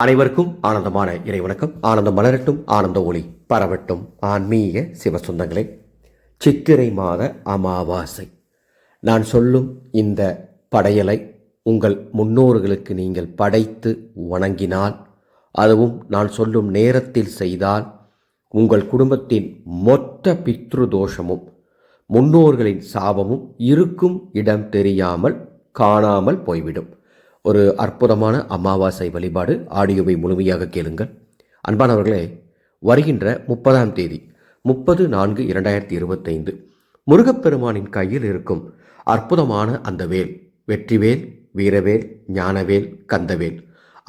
அனைவருக்கும் ஆனந்தமான இறைவணக்கம் ஆனந்தம் மலரட்டும் ஆனந்த ஒளி பரவட்டும். ஆன்மீக சிவசுந்தங்களே சித்திரை மாத அமாவாசை. நான் சொல்லும் இந்த படையலை உங்கள் முன்னோர்களுக்கு நீங்கள் படைத்து வணங்கினால் அதுவும் நான் சொல்லும் நேரத்தில் செய்தால் உங்கள் குடும்பத்தின் மொத்த பித்ரு தோஷமும் முன்னோர்களின் சாபமும் இருக்கும் இடம் தெரியாமல் காணாமல் போய்விடும். ஒரு அற்புதமான அமாவாசை வழிபாடு ஆடியோவை முழுமையாக கேளுங்கள். அன்பானவர்களே வருகின்ற முப்பதாம் தேதி முப்பது நான்கு இரண்டாயிரத்தி இருபத்தைந்து முருகப்பெருமானின் கையில் இருக்கும் அற்புதமான அந்த வேல் வெற்றிவேல் வீரவேல் ஞானவேல் கந்தவேல்.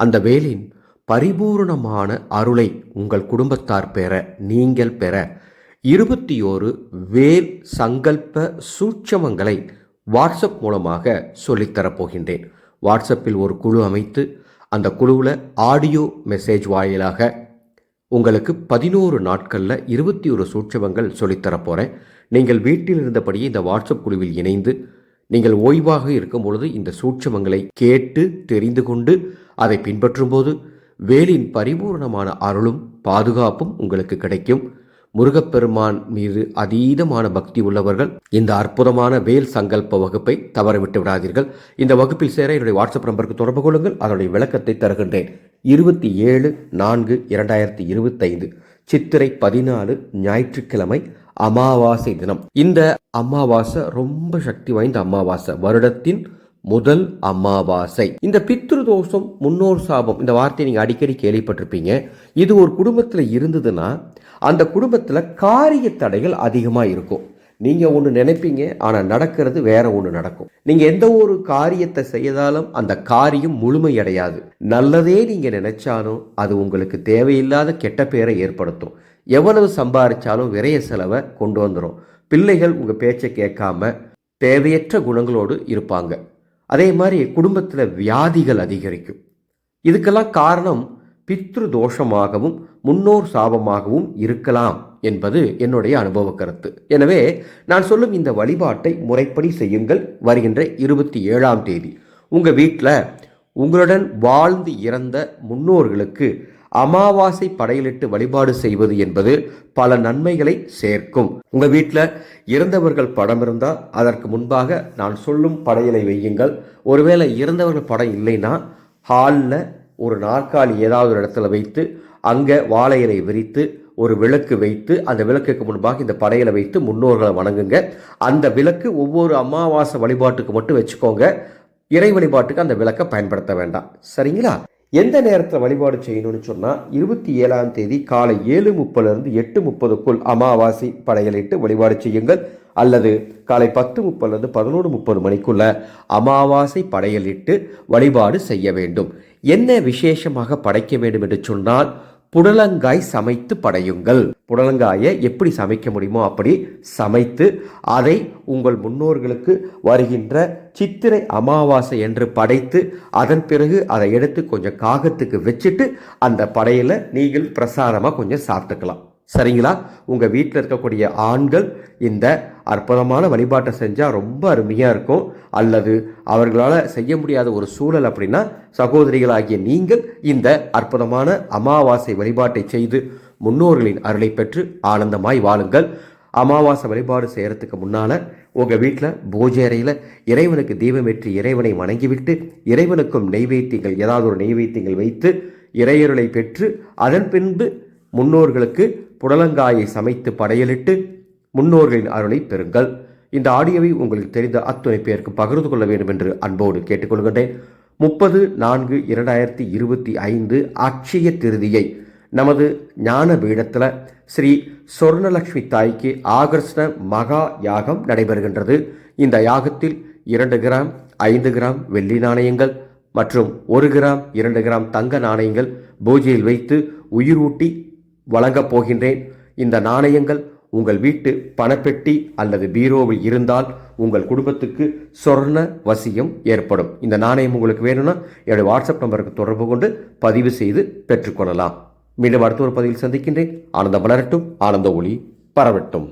அந்த வேலின் பரிபூரணமான அருளை உங்கள் குடும்பத்தார் பெற நீங்கள் பெற இருபத்தி ஓரு வேல் சங்கல்ப சூட்சமங்களை வாட்ஸ்அப் மூலமாக சொல்லித்தரப் போகின்றேன். வாட்ஸ்அப்பில் ஒரு குழு அமைத்து அந்த குழுவில் ஆடியோ மெசேஜ் வாயிலாக உங்களுக்கு பதினோரு நாட்களில் இருபத்தி ஒரு சூட்சமங்கள் சொல்லித்தரப் போகிறேன் நீங்கள் வீட்டில் இருந்தபடியே இந்த வாட்ஸ்அப் குழுவில் இணைந்து நீங்கள் ஓய்வாக இருக்கும் பொழுது இந்த சூட்சமங்களை கேட்டு தெரிந்து கொண்டு அதை பின்பற்றும்போது வேலின் பரிபூர்ணமான அருளும் பாதுகாப்பும் உங்களுக்கு கிடைக்கும். முருகப்பெருமான் மீது அதீதமான பக்தி உள்ளவர்கள் இந்த அற்புதமான வேல் சங்கல்ப வகுப்பை தவறவிட்டு விடாதீர்கள். இந்த வகுப்பில் சேர என்னுடைய வாட்ஸ்அப் நம்பருக்கு தொடர்பு கொள்ளுங்கள். அதனுடைய விளக்கத்தை தருகின்றேன். இருபத்தி ஏழு நான்கு இரண்டாயிரத்தி இருபத்தைந்து சித்திரை பதினாலு ஞாயிற்றுக்கிழமை அமாவாசை தினம். இந்த அமாவாசை ரொம்ப சக்தி வாய்ந்த அமாவாசை. வருடத்தின் முதல் அமாவாசை. இந்த பித்ரு தோஷம் முன்னோர் சாபம் இந்த வார்த்தையை நீங்கள் அடிக்கடி கேள்விப்பட்டிருப்பீங்க. இது ஒரு குடும்பத்தில் இருந்ததுன்னா அந்த குடும்பத்தில் காரிய தடைகள் அதிகமாக இருக்கும். நீங்கள் ஒன்று நினைப்பீங்க ஆனால் நடக்கிறது வேற ஒன்று நடக்கும். நீங்கள் எந்த ஒரு காரியத்தை செய்தாலும் அந்த காரியம் முழுமையடையாது நல்லதே நீங்கள் நினைச்சாலும் அது உங்களுக்கு தேவையில்லாத கெட்ட பேரை ஏற்படுத்தும். எவ்வளவு சம்பாதிச்சாலும் விரைய செலவை கொண்டு வந்துடும் பிள்ளைகள் உங்கள் பேச்சை கேட்காம தேவையற்ற குணங்களோடு இருப்பாங்க. அதே மாதிரி குடும்பத்தில் வியாதிகள் அதிகரிக்கும். இதுக்கெல்லாம் காரணம் பித்ரு தோஷமாகவும் முன்னோர் சாபமாகவும் இருக்கலாம் என்பது என்னுடைய அனுபவ கருத்து. எனவே நான் சொல்லும் இந்த வழிபாட்டை முறைப்படி செய்யுங்கள். வருகின்ற இருபத்தி ஏழாம் தேதி. உங்கள் வீட்டில் உங்களுடன் வாழ்ந்து இறந்த முன்னோர்களுக்கு அமாவாசை படையலிட்டு வழிபாடு செய்வது என்பது பல நன்மைகளை சேர்க்கும். உங்கள் வீட்டில் இறந்தவர்கள் படம் இருந்தால் அதற்கு முன்பாக நான் சொல்லும் படையலை வையுங்கள். ஒருவேளை இறந்தவர்கள் படம் இல்லைன்னா ஹாலில் ஒரு நாற்காலி ஏதாவது ஒரு இடத்துல வைத்து அங்கே வாழை இலை விரித்து ஒரு விளக்கு வைத்து அந்த விளக்குக்கு முன்பாக இந்த படையலை வைத்து முன்னோர்களை வணங்குங்க. அந்த விளக்கு ஒவ்வொரு அமாவாசை வழிபாட்டுக்கு மட்டும் வச்சுக்கோங்க. இறை வழிபாட்டுக்கு அந்த விளக்கை பயன்படுத்த வேண்டாம். சரிங்களா? எந்த நேரத்தில் வழிபாடு செய்யணும்னு சொன்னால் இருபத்தி ஏழாம் தேதி காலை ஏழு முப்பதுலேருந்து எட்டு முப்பதுக்குள் அமாவாசை படையலிட்டு வழிபாடு செய்யுங்கள். அல்லது காலை பத்து முப்பதுலேருந்து பதினோரு முப்பது மணிக்குள்ள அமாவாசை படையலிட்டு வழிபாடு செய்ய வேண்டும். என்ன விசேஷமாக படைக்க வேண்டும் என்று சொன்னால் புடலங்காய் சமைத்து படையுங்கள். புடலங்காயை எப்படி சமைக்க முடியுமோ அப்படி சமைத்து அதை உங்கள் முன்னோர்களுக்கு வருகின்ற சித்திரை அமாவாசை என்று படைத்து அதன் பிறகு அதை எடுத்து கொஞ்சம் காகத்துக்கு வச்சுட்டு அந்த படையில் நீங்கள் பிரசாதமாக கொஞ்சம் சாப்பிட்டுக்கலாம். சரிங்களா? உங்கள் வீட்டில் இருக்கக்கூடிய ஆண்கள் இந்த அற்புதமான வழிபாட்டை செஞ்சால் ரொம்ப அருமையாக இருக்கும். அல்லது அவர்களால் செய்ய முடியாத ஒரு சூழல் அப்படின்னா சகோதரிகளாகிய நீங்கள் இந்த அற்புதமான அமாவாசை வழிபாட்டை செய்து முன்னோர்களின் அருளை பெற்று ஆனந்தமாய் வாழுங்கள். அமாவாசை வழிபாடு செய்கிறதுக்கு முன்னால் உங்கள் வீட்டில் பூஜை அறையில் இறைவனுக்கு தீபமேற்றி இறைவனை வணங்கிவிட்டு இறைவனுக்கும் நெய்வேத்தியங்கள் ஏதாவது ஒரு நெய்வேத்தியங்கள் வைத்து இறையருளை பெற்று அதன் பின்பு முன்னோர்களுக்கு புடலங்காயை சமைத்து படையலிட்டு முன்னோர்களின் அருளை பெறுங்கள். இந்த ஆடியோவை உங்களுக்கு தெரிந்த அத்துணை பேருக்கு பகிர்ந்து கொள்ள வேண்டும் என்று அன்போடு கேட்டுக்கொள்கின்றேன். முப்பது நான்கு இரண்டாயிரத்தி இருபத்தி ஐந்து அட்சய திருதியை நமது ஞான பீடத்தில் ஸ்ரீ சொர்ணலக்ஷ்மி தாய்க்கு ஆகர்ஷ்ண மகா யாகம் நடைபெறுகின்றது. இந்த யாகத்தில் இரண்டு கிராம் ஐந்து கிராம் வெள்ளி நாணயங்கள் மற்றும் ஒரு கிராம் இரண்டு கிராம் தங்க நாணயங்கள் பூஜையில் வைத்து உயிரூட்டி வழங்கப் போகின்றேன். இந்த நாணயங்கள் உங்கள் வீட்டு பணப்பெட்டி அல்லது பீரோவில் இருந்தால் உங்கள் குடும்பத்துக்கு சொர்ண வசியம் ஏற்படும். இந்த நாணயம் உங்களுக்கு வேணும்னா என்னுடைய வாட்ஸ்அப் நம்பருக்கு தொடர்பு கொண்டு பதிவு செய்து பெற்றுக்கொள்ளலாம் மீண்டும் அடுத்த ஒரு பதிவில் சந்திக்கின்றேன். ஆனந்த வளரட்டும் ஆனந்த ஒளி பரவட்டும்.